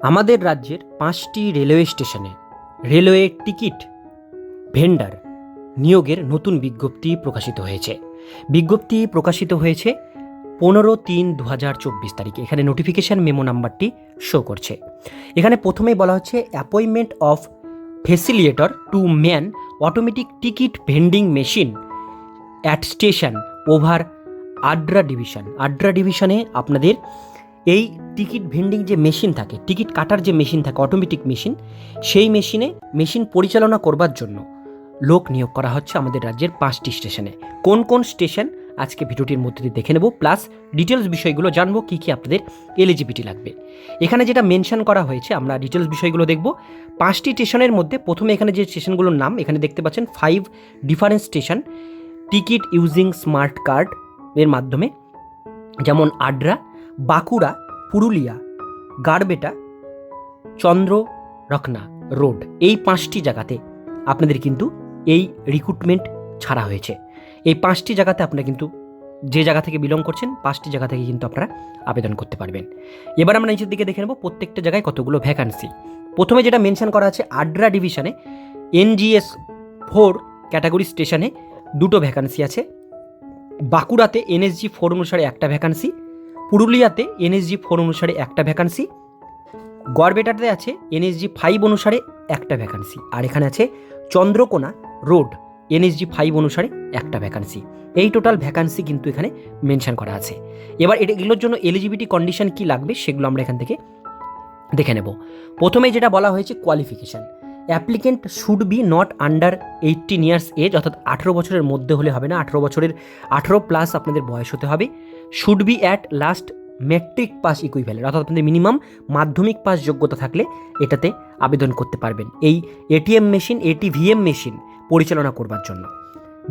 আমাদের রাজ্যের পাঁচটি রেলওয়ে স্টেশনে রেলওয়ে টিকিট ভেন্ডার নিয়োগের নতুন বিজ্ঞপ্তি প্রকাশিত হয়েছে। বিজ্ঞপ্তি প্রকাশিত হয়েছে পনেরো তিন দু হাজার চব্বিশ তারিখে। এখানে নোটিফিকেশান মেমো নাম্বারটি শো করছে। এখানে প্রথমেই বলা হচ্ছে appointment of facilitator to man automatic ticket vending machine at station over Adra division Adra ডিভিশনে আপনাদের এই টিকিট ভেন্ডিং যে মেশিন থাকে, টিকিট কাটার যে মেশিন থাকে অটোমেটিক মেশিন, সেই মেশিনে মেশিন পরিচালনা করবার জন্য লোক নিয়োগ করা হচ্ছে আমাদের রাজ্যের পাঁচটি স্টেশনে। কোন কোন স্টেশন? আজকে ভিডিওটির মধ্যে দিয়ে দেখে নেব, প্লাস ডিটেলস বিষয়গুলো জানব, কী কী আপনাদের এলিজিবিলিটি লাগবে। এখানে যেটা মেনশন করা হয়েছে, আমরা ডিটেলস বিষয়গুলো দেখব। পাঁচটি স্টেশনের মধ্যে প্রথমে এখানে যে স্টেশনগুলোর নাম, এখানে দেখতে পাচ্ছেন five different station ticket using smart card এর মাধ্যমে, যেমন আড্রা বাঁকুড়া পুরুলিয়া গারবেটা চন্দ্র রকনা রোড এই পাঁচটি জায়গাতে আপনাদের কিন্তু এই রিক্রুটমেন্ট ছাড়া হয়েছে। এই পাঁচটি জায়গাতে আপনারা কিন্তু যে জায়গা থেকে বিলং করছেন, পাঁচটি জায়গা থেকে কিন্তু আপনারা আবেদন করতে পারবেন। এবার আমরা নিচের দিকে দেখে নেব প্রত্যেকটা জায়গায় কতগুলো ভ্যাকান্সি প্রথমে যেটা মেনশন করা আছে আড্রা ডিভিশনে এনজিএস ফোর ক্যাটাগরি স্টেশনে দুটো ভ্যাকান্সি আছে। বাঁকুড়াতে এনএসজি ফোর অনুসারে একটা ভ্যাকান্সি পুরুলিয়াতে এনএসজি ফোর অনুসারে একটা ভ্যাকান্সি গড়বেটাতে আছে এনএসজি ফাইভ অনুসারে একটা ভ্যাকান্সি আর এখানে আছে চন্দ্রকোনা রোড এনএসজি ফাইভ অনুসারে একটা ভ্যাকান্সি এই টোটাল ভ্যাকান্সি কিন্তু এখানে মেনশন করা আছে। এবার এটা এগুলোর জন্য এলিজিবিলিটি কন্ডিশন কি লাগবে সেগুলো আমরা এখান থেকে দেখে নেব। প্রথমে যেটা বলা হয়েছে qualification applicant should be not under eighteen years age, অর্থাৎ আঠেরো বছরের মধ্যে হলে হবে না, আঠেরো বছরের আঠেরো প্লাস আপনাদের বয়স হতে হবে। Should be at last matric pass equivalent, অর্থাৎ আপনাদের মিনিমাম মাধ্যমিক পাস যোগ্যতা থাকলে এটাতে আবেদন করতে পারবেন। এই এটিএম মেশিন, এটিভিএম মেশিন পরিচালনা করবার জন্য।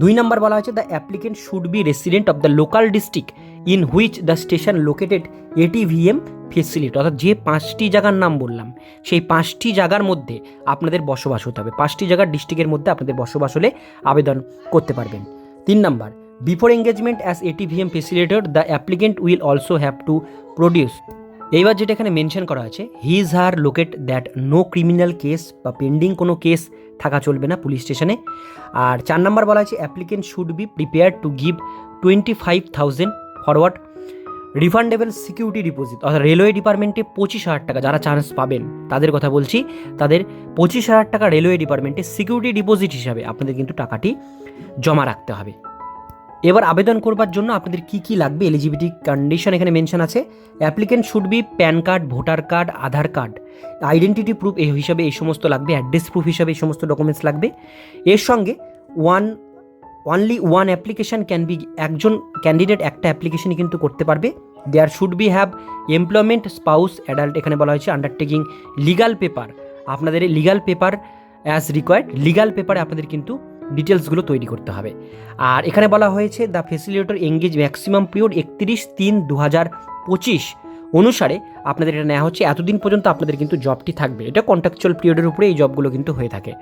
দুই নম্বর বলা হয়েছে, the applicant should be resident of the local district in which the station located ATVM facility অর্থাৎ যে পাঁচটি জায়গার নাম বললাম, সেই পাঁচটি জায়গার মধ্যে আপনাদের বসবাস হতে হবে। পাঁচটি জায়গার ডিস্ট্রিক্টের মধ্যে আপনাদের বসবাস হলে আবেদন করতে পারবেন। তিন number before engagement as ATVM facilitator the applicant will also have to produce এইবার যেটা এখানে মেনশন করা আছে his her locate that no criminal case বা পেন্ডিং কোনো কেস থাকা চলবে না পুলিশ স্টেশনে আর চার নাম্বার বলা আছে applicant should be prepare to give twenty five thousand forward refundable security deposit অর্থাৎ রেলওয়ে ডিপার্টমেন্টে পঁচিশ হাজার টাকা যারা চান্স পাবেন, তাদের কথা বলছি, তাদের পঁচিশ হাজার টাকা রেলওয়ে ডিপার্টমেন্টে সিকিউরিটি ডিপোজিট হিসাবে আপনাদের কিন্তু টাকাটি জমা রাখতে হবে। এবার আবেদন করবার জন্য আপনাদের কি কি লাগবে? এলিজিবিলিটি কন্ডিশন এখানে মেনশন আছে। Applicant should be PAN card voter card Aadhaar card identity proof হিসাবে এই সমস্ত লাগবে অ্যাড্রেস প্রুফ হিসাবে এই সমস্ত ডকুমেন্টস লাগবে। এর সঙ্গে one only one application can be একজন ক্যান্ডিডেট একটা অ্যাপ্লিকেশনই কিন্তু করতে পারবে। There should be have employment spouse adult এখানে বলা হয়েছে আন্ডারটেকিং লিগাল পেপার আপনাদের legal paper as required legal পেপারে আপনাদের কিন্তু ডিটেলসগুলো তৈরি করতে হবে। আর এখানে বলা হয়েছে the facilitator engage maximum period একত্রিশ তিন দু হাজার পঁচিশ। অনুসারে আপনাদের এটা নেওয়া হচ্ছে, এতদিন পর্যন্ত আপনাদের কিন্তু জবটি থাকবে। এটা কন্ট্রাকচুয়াল পিরিয়ডের উপরে এই জবগুলো কিন্তু হয়ে থাকে।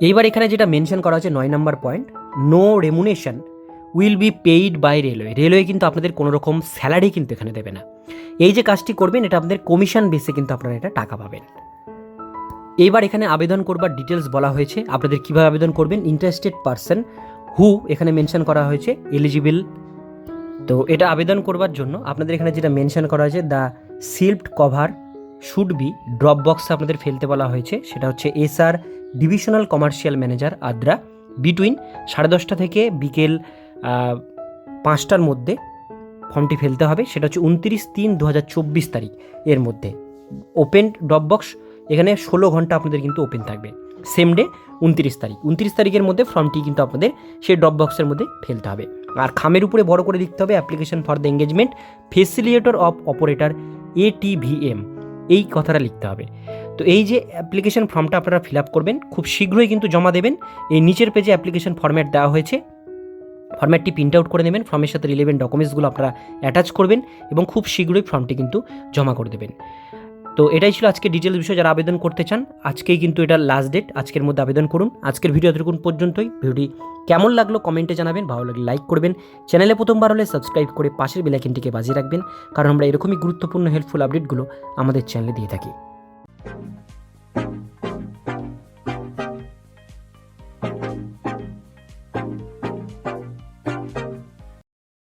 এইবার এখানে যেটা মেনশন করা হচ্ছে নয় number point no remuneration will be paid by railway railway কিন্তু আপনাদের কোনো রকম স্যালারি কিন্তু এখানে দেবে না। এই যে কাজটি করবেন, এটা আপনাদের কমিশন বেসে কিন্তু আপনারা এটা টাকা পাবেন। এইবার এখানে আবেদন করবার ডিটেলস বলা হয়েছে। আপনাদের কীভাবে আবেদন করবেন? ইন্টারেস্টেড পারসন হু এখানে মেনশন করা হয়েছে এলিজিবল তো এটা আবেদন করবার জন্য আপনাদের এখানে যেটা মেনশন করা হয়েছে the sealed cover should be drop বক্সে আপনাদের ফেলতে বলা হয়েছে। সেটা হচ্ছে S R divisional commercial manager Adra between সাড়ে দশটা থেকে বিকেল পাঁচটার মধ্যে ফর্মটি ফেলতে হবে। সেটা হচ্ছে উনত্রিশ তিন দু হাজার চব্বিশ তারিখ এর মধ্যে। ওপেন ড্রপ বক্স এখানে ষোলো ঘণ্টা আপনাদের কিন্তু ওপেন থাকবে। সেম ডে উনত্রিশ তারিখ। উনত্রিশ তারিখের মধ্যে ফর্মটি কিন্তু আপনাদের সেই ড্রপ বক্সের মধ্যে ফেলতে হবে। আর খামের উপরে বড় করে লিখতে হবে application for the engagement facilitator of operator ATVM এই কথাটা লিখতে হবে। তো এই যে অ্যাপ্লিকেশন ফর্মটা আপনারা ফিল আপ করবেন, খুব শীঘ্রই কিন্তু জমা দেবেন। এই নিচের পেজে অ্যাপ্লিকেশন ফর্ম্যাট দেওয়া হয়েছে। ফর্ম্যাটটি প্রিন্ট আউট করে নেবেন ফর্মের সাথে রিলেভেন্ট ডকুমেন্টসগুলো আপনারা অ্যাটাচ করবেন এবং খুব শীঘ্রই ফর্মটি কিন্তু জমা করে দেবেন। তো এটাই ছিল আজকে ডিটেলস বিষয়ে, যারা আবেদন করতে চান, আজকেই কিন্তু এটা লাস্ট ডেট আজকের মধ্যে আবেদন করুন। আজকের ভিডিও এতটুকুন পর্যন্তই। ভিডিওটি কেমন লাগল কমেন্টে জানাবেন, ভালো লাগলে লাইক করবেন। চ্যানেলে প্রথমবার হলে সাবস্ক্রাইব করে পাশের বেলাইকিনটিকে বাজিয়ে রাখবেন, কারণ আমরা এরকমই গুরুত্বপূর্ণ হেল্পফুল আপডেটগুলো আমাদের চ্যানেলে দিয়ে থাকি।